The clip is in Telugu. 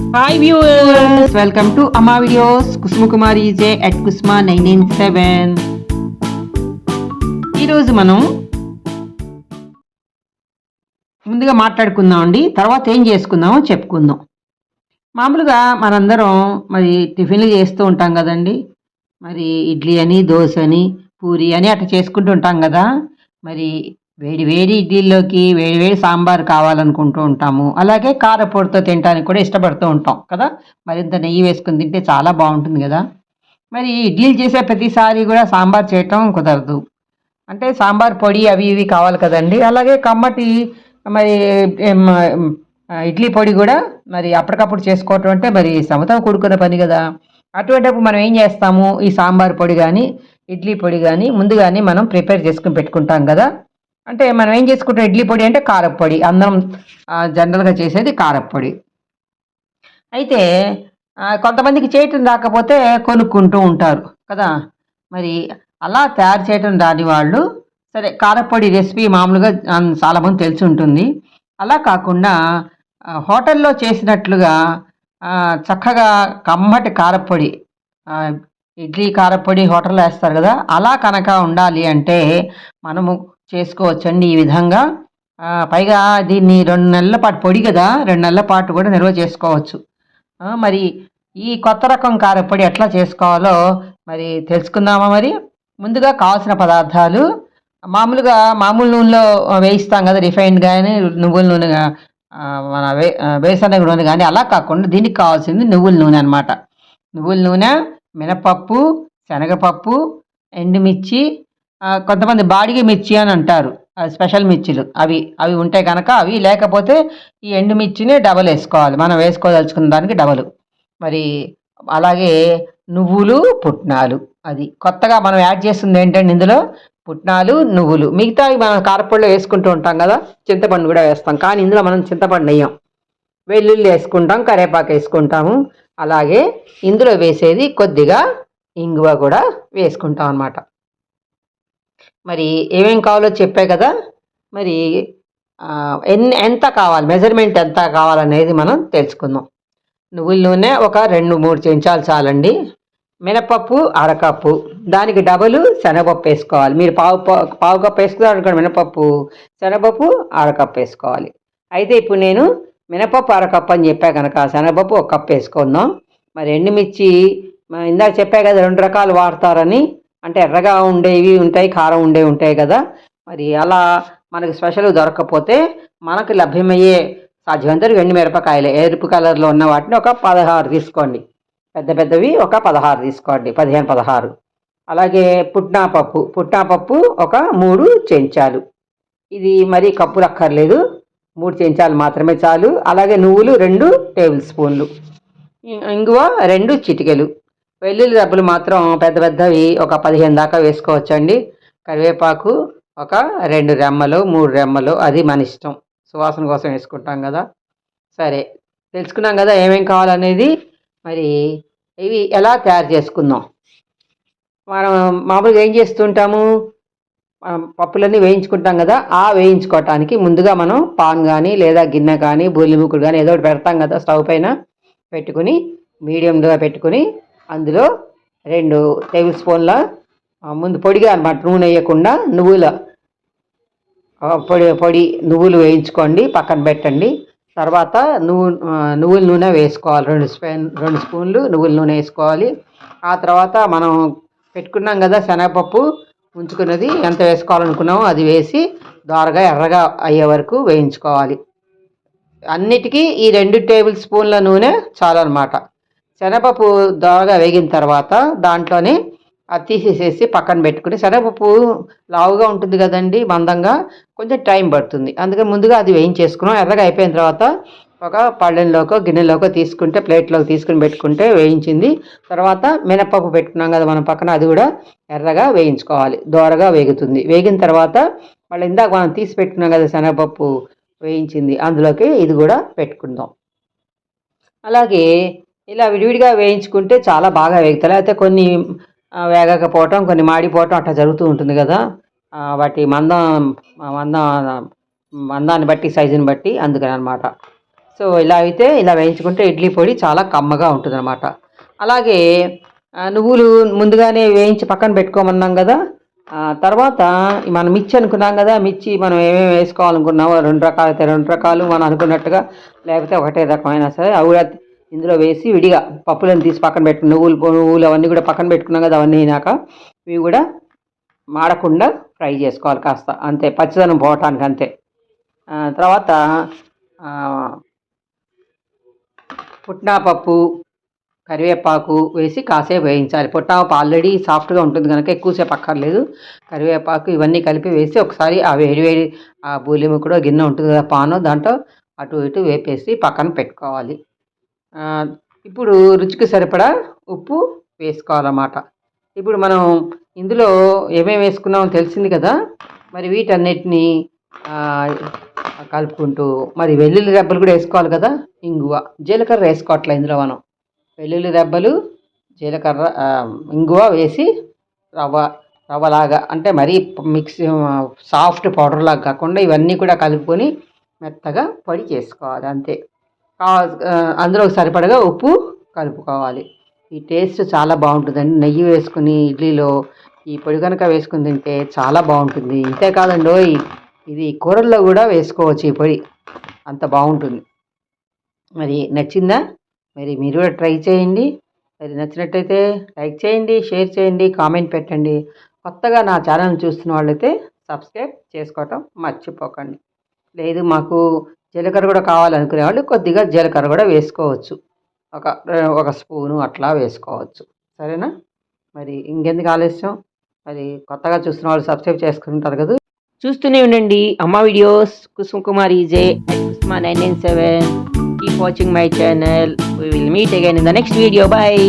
Hi viewers welcome to Amma videos Kusuma Kumari J at Kusma nine nine seven ఈరోజు మనం ముందుగా మాట్లాడుకుందాం అండి. తర్వాత ఏం చేసుకుందామో చెప్పుకుందాం. మామూలుగా మనందరం మరి టిఫిన్లు చేస్తూ ఉంటాం కదండి. మరి ఇడ్లీ అని దోశ అని పూరి అని అట్లా చేసుకుంటూ ఉంటాం కదా. మరి వేడి వేడి ఇడ్లీలోకి వేడి వేడి సాంబార్ కావాలనుకుంటూ ఉంటాము. అలాగే కారపొడితో తినడానికి కూడా ఇష్టపడుతూ ఉంటాం కదా? మరింత నెయ్యి వేసుకుని తింటే చాలా బాగుంటుంది కదా? మరి ఇడ్లీలు చేసే ప్రతిసారి కూడా సాంబార్ చేయటం కుదరదు. అంటే సాంబార్ పొడి అవి ఇవి కావాలి కదండి. అలాగే కమ్మటి మరి ఇడ్లీ పొడి కూడా మరి అప్పటికప్పుడు చేసుకోవటం అంటే మరి శ్రమతో కూడుకున్న పని కదా? అటువంటిప్పుడు మనం ఏం చేస్తాము? ఈ సాంబార్ పొడి కానీ ఇడ్లీ పొడి కానీ ముందుగానే మనం ప్రిపేర్ చేసుకుని పెట్టుకుంటాం కదా? అంటే మనం ఏం చేసుకుంటాం? ఇడ్లీ పొడి అంటే కారప్పొడి అందరం జనరల్గా చేసేది కారప్పొడి అయితే కొంతమందికి చేయటం రాకపోతే కొనుక్కుంటూ ఉంటారు కదా? మరి అలా తయారు చేయటం రాని వాళ్ళు సరే కారప్పొడి రెసిపీ మామూలుగా చాలామంది తెలిసి ఉంటుంది. అలా కాకుండా హోటల్లో చేసినట్లుగా చక్కగా కమ్మటి కారప్పొడి ఇడ్లీ కారప్పొడి హోటల్లో వేస్తారు కదా? అలా కనుక ఉండాలి అంటే మనము చేసుకోవచ్చండి ఈ విధంగా. పైగా దీన్ని రెండు నెలల పాటు పొడి కదా రెండు నెలల పాటు కూడా నిల్వ చేసుకోవచ్చు. మరి ఈ కొత్త రకం కారపొడి ఎట్లా చేసుకోవాలో మరి తెలుసుకుందామా మరి? ముందుగా కావాల్సిన పదార్థాలు. మామూలుగా మామూలు నూనెలో వేయిస్తాం కదా రిఫైన్డ్ కానీ నువ్వుల నూనె మన వే ఆ, వేరుశనగ నూనె కానీ అలా కాకుండా దీనికి కావాల్సింది నువ్వుల నూనె అనమాట నువ్వుల నూనె మినపప్పు శనగపప్పు ఎండుమిర్చి కొంతమంది బాడిగ మిర్చి అని అంటారు. స్పెషల్ మిర్చిలు. అవి అవి ఉంటే కనుక అవి లేకపోతే ఈ ఎండు మిర్చిని డబల్ వేసుకోవాలి. మనం వేసుకోదలుచుకున్న దానికి డబల్. మరి అలాగే నువ్వులు పుట్నాలు. అది కొత్తగా మనం యాడ్ చేస్తుంది ఏంటంటే ఇందులో? పుట్నాలు నువ్వులు. మిగతావి మనం కారపొడిలో వేసుకుంటూ ఉంటాం కదా? చింతపండు కూడా వేస్తాం. కానీ ఇందులో మనం చింతపండు వేయం వెల్లుల్లి వేసుకుంటాం కరేపాకు వేసుకుంటాము. అలాగే ఇందులో వేసేది కొద్దిగా ఇంగువ కూడా వేసుకుంటాం అనమాట మరి ఏమేం కావాలో చెప్పే కదా? మరి ఎన్ని ఎంత కావాలి? మెజర్మెంట్ ఎంత కావాలనేది మనం తెలుసుకుందాం. నువ్వుల నూనె ఒక రెండు మూడు చెంచాలు చాలండి. మినపప్పు అరకప్పు. దానికి డబుల్ శనగపప్పు వేసుకోవాలి. మీరు పావు పావు కప్పు వేసుకున్నారు అనుకోండి మినపప్పు శనగపప్పు అరకప్పు వేసుకోవాలి. అయితే ఇప్పుడు నేను మినపప్పు అరకప్పు అని చెప్పా కనుక శనగపప్పు ఒక కప్పు వేసుకుందాం. మరి ఎండుమిర్చి ఇందాక చెప్పా కదా రెండు రకాలు వాడతారని. అంటే ఎర్రగా ఉండేవి ఉంటాయి కారం ఉండేవి ఉంటాయి కదా. మరి అలా మనకి స్పెషల్ దొరకకపోతే మనకు లభ్యమయ్యే సాధ్యమంతరకు వెండి మిరపకాయలు ఎరుపు కలర్లో ఉన్న వాటిని ఒక పదహారు తీసుకోండి. పెద్ద పెద్దవి ఒక పదహారు తీసుకోండి. పదిహేను పదహారు. అలాగే పుట్నా పప్పు పుట్నా పప్పు ఒక మూడు చెంచాలు. ఇది మరీ కప్పులు అక్కర్లేదు మూడు చెంచాలు మాత్రమే చాలు. అలాగే నువ్వులు రెండు టేబుల్ స్పూన్లు. ఇంగువ రెండు చిటికెలు. వెల్లుల్లి రబ్బులు మాత్రం పెద్ద పెద్దవి ఒక పదిహేను దాకా వేసుకోవచ్చండి. కరివేపాకు ఒక రెండు రెమ్మలు మూడు రెమ్మలు అది మన ఇష్టం. సువాసన కోసం వేసుకుంటాం కదా. సరే తెలుసుకున్నాం కదా ఏమేం కావాలనేది. మరి ఇవి ఎలా తయారు చేసుకుందాం? మనం మామూలుగా ఏం చేస్తుంటాము? పప్పులన్నీ వేయించుకుంటాం కదా ఆ వేయించుకోవటానికి ముందుగా మనం పాన్ కానీ లేదా గిన్నె కానీ బూలి ముక్కుడు కానీ ఏదో ఒకటి పెడతాం కదా స్టవ్ పైన పెట్టుకుని మీడియంలో పెట్టుకుని అందులో రెండు టేబుల్ స్పూన్ల ముందు పొడిగా అనమాట నూనె వేయకుండా నువ్వుల పొడి పొడి నువ్వులు వేయించుకోండి పక్కన పెట్టండి. తర్వాత నువ్వు నువ్వుల నూనె వేసుకోవాలి రెండు స్పూన్ రెండు స్పూన్లు నువ్వుల నూనె వేసుకోవాలి. ఆ తర్వాత మనం పెట్టుకున్నాం కదా శనగపప్పు ఉంచుకున్నది ఎంత వేసుకోవాలనుకున్నామో అది వేసి దోరగా ఎర్రగా అయ్యే వరకు వేయించుకోవాలి. అన్నిటికీ ఈ రెండు టేబుల్ స్పూన్ల నూనె చాలన్నమాట. శనగపప్పు దోరగా వేగిన తర్వాత దాంట్లోనే అది తీసేసేసి పక్కన పెట్టుకుని శనగపప్పు లావుగా ఉంటుంది కదండి మందంగా కొంచెం టైం పడుతుంది. అందుకని ముందుగా అది వేయించేసుకున్నాం. ఎర్రగా అయిపోయిన తర్వాత ఒక పళ్ళెంలోకో గిన్నెలోకో తీసుకుంటే ప్లేట్లోకి తీసుకుని పెట్టుకుంటే వేయించింది. తర్వాత మినపప్పు పెట్టుకున్నాం కదా మనం పక్కన అది కూడా ఎర్రగా వేయించుకోవాలి. దోరగా వేగుతుంది. వేగిన తర్వాత మళ్ళీ ఇందాక మనం తీసి పెట్టుకున్నాం కదా శనగపప్పు వేయించింది. అందులోకి ఇది కూడా పెట్టుకుందాం. అలాగే ఇలా విడివిడిగా వేయించుకుంటే చాలా బాగా వేగుతాయి. అయితే కొన్ని వేగకపోవటం కొన్ని మాడిపోవటం అట్లా జరుగుతూ ఉంటుంది కదా. వాటి మందం మందం మందాన్ని బట్టి సైజుని బట్టి అందుకని అనమాట సో ఇలా అయితే ఇలా వేయించుకుంటే ఇడ్లీ పొడి చాలా కమ్మగా ఉంటుంది అనమాట అలాగే నువ్వులు ముందుగానే వేయించి పక్కన పెట్టుకోమన్నాం కదా. తర్వాత మనం మిర్చి అనుకున్నాం కదా. మిర్చి మనం ఏమేమి వేసుకోవాలనుకున్నామో రెండు రకాలు అయితే రెండు రకాలు మనం అనుకున్నట్టుగా లేకపోతే ఒకటే రకమైనా సరే అవి కూడా ఇందులో వేసి విడిగా పప్పులను తీసి పక్కన పెట్టుకుని నువ్వులు నువ్వులు అవన్నీ కూడా పక్కన పెట్టుకున్నాం కదా అవన్నీ అయినాక ఇవి కూడా మాడకుండా ఫ్రై చేసుకోవాలి కాస్త అంతే పచ్చదనం పోవటానికి అంతే. తర్వాత పుట్నాపప్పు పుట్నా పప్పు కరివేపాకు వేసి కాసేపు వేయించాలి. పుట్నాపప్పు ఆల్రెడీ సాఫ్ట్గా ఉంటుంది కనుక ఎక్కువసేపు అక్కర్లేదు. కరివేపాకు ఇవన్నీ కలిపి వేసి ఒకసారి ఆ వేడి వేడి ఆ బూలిమి కూడా గిన్నె ఉంటుంది కదా పాను దాంట్లో అటు ఇటు వేపేసి పక్కన పెట్టుకోవాలి. ఇప్పుడు రుచికి సరిపడా ఉప్పు వేసుకోవాలన్నమాట. ఇప్పుడు మనం ఇందులో ఏమేమి వేసుకున్నామో తెలిసింది కదా? మరి వీటన్నిటిని కలుపుకుంటూ మరి వెల్లుల్లి రెబ్బలు కూడా వేసుకోవాలి కదా? ఇంగువ జీలకర్ర వేసుకోవట్లే ఇందులో మనం. వెల్లుల్లి రెబ్బలు జీలకర్ర ఇంగువ వేసి రవ్వ రవ్వలాగా అంటే మరీ మిక్సీ సాఫ్ట్ పౌడర్ లాగా కాకుండా ఇవన్నీ కూడా కలుపుకొని మెత్తగా పొడి చేసుకోవాలి అంతే. అందులో సరిపడగా ఉప్పు కలుపుకోవాలి. ఈ టేస్ట్ చాలా బాగుంటుందండి. నెయ్యి వేసుకుని ఇడ్లీలో ఈ పొడి కనుక వేసుకుని తింటే చాలా బాగుంటుంది. ఇంతే కాదండి ఇది కూరల్లో కూడా వేసుకోవచ్చు ఈ పొడి. అంత బాగుంటుంది. మరి నచ్చిందా? మరి మీరు కూడా ట్రై చేయండి. మరి నచ్చినట్టయితే లైక్ చేయండి షేర్ చేయండి కామెంట్ పెట్టండి. కొత్తగా నా ఛానల్ చూస్తున్న వాళ్ళైతే సబ్స్క్రైబ్ చేసుకోవటం మర్చిపోకండి. లేదు మాకు జీలకర్ర కూడా కావాలనుకునే వాళ్ళు కొద్దిగా జీలకర్ర కూడా వేసుకోవచ్చు. ఒక ఒక స్పూను అట్లా వేసుకోవచ్చు. సరేనా? మరి ఇంకెందుకు ఆలస్యం? మరి కొత్తగా చూస్తున్న వాళ్ళు సబ్స్క్రైబ్ చేసుకుంటారు కదా? చూస్తూనే ఉండండి. అమ్మ videos. Kusuma Kumar EJ Kusuma nine nine seven. Keep watching my channel. We will meet again in the next video bye